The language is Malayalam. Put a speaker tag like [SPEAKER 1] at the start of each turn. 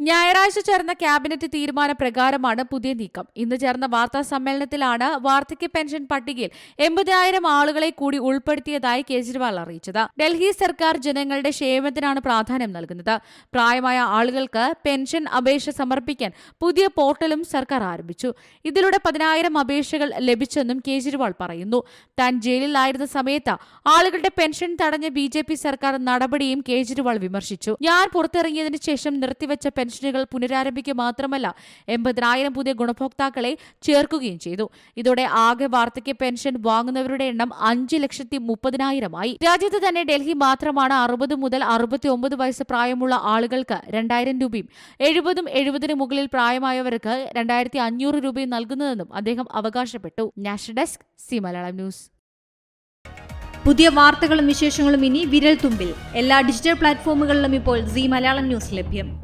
[SPEAKER 1] ഞായറാഴ്ച ചേർന്ന ക്യാബിനറ്റ് തീരുമാന പ്രകാരമാണ് പുതിയ നീക്കം. ഇന്ന് ചേർന്ന വാർത്താ സമ്മേളനത്തിലാണ് വാർദ്ധക്യ പെൻഷൻ പട്ടികയിൽ എൺപതിനായിരം ആളുകളെ കൂടി ഉൾപ്പെടുത്തിയതായി കേജ്രിവാൾ അറിയിച്ചത്. ഡൽഹി സർക്കാർ ജനങ്ങളുടെ ക്ഷേമത്തിനാണ് പ്രാധാന്യം നൽകുന്നത്. പ്രായമായ ആളുകൾക്ക് പെൻഷൻ അപേക്ഷ സമർപ്പിക്കാൻ പുതിയ പോർട്ടലും സർക്കാർ ആരംഭിച്ചു. ഇതിലൂടെ പതിനായിരം അപേക്ഷകൾ ലഭിച്ചെന്നും കേജ്രിവാൾ പറയുന്നു. താൻ ജയിലിലായിരുന്ന സമയത്ത് ആളുകളുടെ പെൻഷൻ തടഞ്ഞ ബി സർക്കാർ നടപടിയും കേജ്രിവാൾ വിമർശിച്ചു. ഞാൻ പുറത്തിറങ്ങിയതിനു ശേഷം നിർത്തിവെച്ച പെൻഷനുകൾ പുനരാരംഭിക്കുക മാത്രമല്ല എൺപതിനായിരം പുതിയ ഗുണഭോക്താക്കളെ ചേർക്കുകയും ചെയ്തു. ഇതോടെ ആകെ വാർദ്ധക്യ പെൻഷൻ വാങ്ങുന്നവരുടെ എണ്ണം അഞ്ച് ലക്ഷത്തി മുപ്പതിനായിരമായി. രാജ്യത്ത് തന്നെ ഡൽഹി മാത്രമാണ് അറുപത് മുതൽ അറുപത്തി ഒമ്പത് വയസ്സ് പ്രായമുള്ള ആളുകൾക്ക് രണ്ടായിരം രൂപയും എഴുപതും എഴുപതിന് മുകളിൽ പ്രായമായവർക്ക് രണ്ടായിരത്തി അഞ്ഞൂറ് രൂപയും നൽകുന്നതെന്നും അദ്ദേഹം അവകാശപ്പെട്ടു. National desk C Malayalam news.
[SPEAKER 2] പുതിയ വാർത്തകളും വിശേഷങ്ങളും ഇനി വിരൽ തുമ്പിൽ. എല്ലാ ഡിജിറ്റൽ പ്ലാറ്റ്ഫോമുകളിലും ഇപ്പോൾ സി മലയാളം ന്യൂസ് ലഭ്യം.